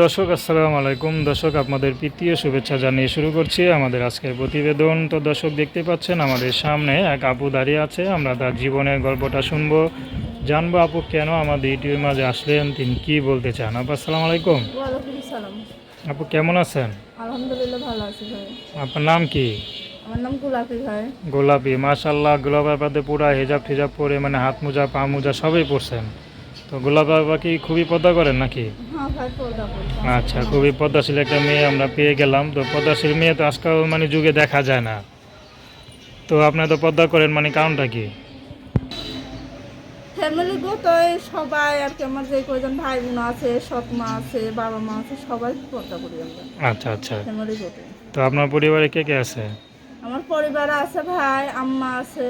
দর্শক আসসালামু আলাইকুম। দর্শক আপনাদের প্রীতীয় শুভেচ্ছা জানিয়ে শুরু করছি আমাদের আজকের প্রতিবেদন। তো দর্শক দেখতে পাচ্ছেন আমাদের সামনে এক আপু দাঁড়িয়ে আছে। আমরা তার জীবনের গল্পটা শুনব। জানব আপু কেন আমাদের ইউটিউবের মাঝে আসলেন? তিনি কি বলতে চান? আপু আসসালামু আলাইকুম। আপু কেমন আছেন? আলহামদুলিল্লাহ ভালো আছি ভাই। আপনার নাম কি? আমার নাম গোলাপি ভাই। গোলাপি মাশাল্লাহ গোলাপ বাবাতে পুরা হেজাব টেজাব পরে মানে হাত মোজা পা মোজা সবই পরছেন। তো গোলাপ বাবা কি খুবই পদ্মা করেন নাকি? আচ্ছা খুবই পদ্মাশীল একটা মেয়ে আমরা পেয়ে গেলাম। তো পদ্মাশীল মেয়ে তো আজকাল মানে যুগে দেখা যায় না। তো আপনার তো পদ্মা করেন মানে কারণটা কি? ফ্যামিলি গত সবাই আর কি আমার যে কয়জন ভাই বোন আছে সৎ মা আছে বাবা মা আছে সবাই পর্দা করি আমরা। আচ্ছা আচ্ছা। ফ্যামিলি তো আপনার পরিবারে কে কে আছে? আমার পরিবারে আছে ভাই আম্মা আছে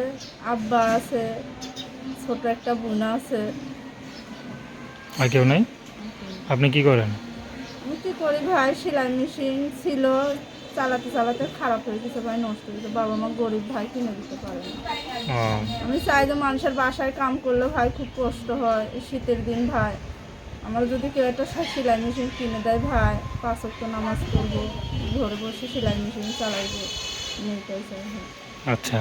আব্বা আছে ছোট একটা বোন আছে। আর কেউ নেই? আপনি কি করেন? আমি কি করি ভাই সেলাই মেশিন ছিল চালাতে চালাতে খারাপ হয়ে গেছে ভাই নষ্ট হয়ে গেছে। বাবা মা গরিব ভাই কিনে দিতে পারে না। আমি চাই যে মানুষের বাসায় কাম করলে ভাই খুব কষ্ট হয় শীতের দিন ভাই। আমার যদি কেউ একটা সেলাই মেশিন কিনে দেয় ভাই পাঁচ ওয়াক্ত নামাজ পড়ব ঘরে বসে সেলাই মেশিন চালাইবো আমি চাই আচ্ছা।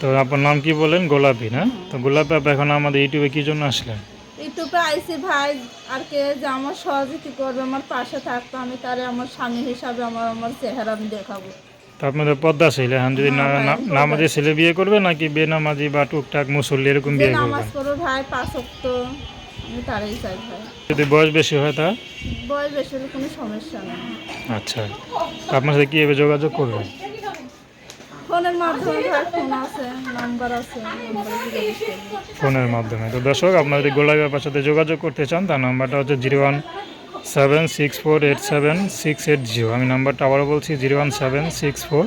তো আপনার নাম কি বলেন? গোলাপি না? তো গোলাপি এখন আমাদের ইউটিউবে কি জন্য আসলেন? ইউটিউবে আইসি ভাই আর কে যে আমার সহযোগী করবে আমার পাশে থাকতো আমি তারে আমার স্বামী হিসাবে আমার আমার চেহারা আমি দেখাবো। তো আপনাদের পদ্মা ছিল এখন যদি হ্যাঁ, না- নামাজি ছেলে বিয়ে করবে নাকি বেনামাজি বা টুকটাক মুসল্লি এরকম বিয়ে নামাজ করবে ভাই পাঁচ ওয়াক্ত আমি তারাই চাই ভাই। যদি বয়স বেশি হয় তা বয়স বেশি হলে কোনো সমস্যা নেই। আচ্ছা আপনার সাথে কীভাবে যোগাযোগ করবেন ফোনের মাধ্যমে ফোন আছে, নাম্বার আছে। ফোনের মাধ্যমে। তো দর্শক, আপনারা যদি গোলাপি আপার সাথে যোগাযোগ করতে চান, তার নাম্বারটা হচ্ছে zero one seven six four eight seven six eight zero. আমি নাম্বারটা আবারও বলছি, zero one seven six four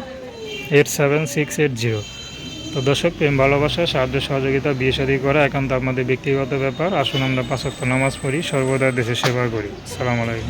eight seven six eight zero. তো দর্শক, প্রেম, ভালোবাসা, সাহায্য, সহযোগিতা, বিয়ে শাদী করা একান্ত আপনাদের ব্যক্তিগত ব্যাপার। আসুন আমরা পাঁচক্য নামাজ পড়ি, সর্বদা দেশের সেবা করি। সালাম আলাইকুম।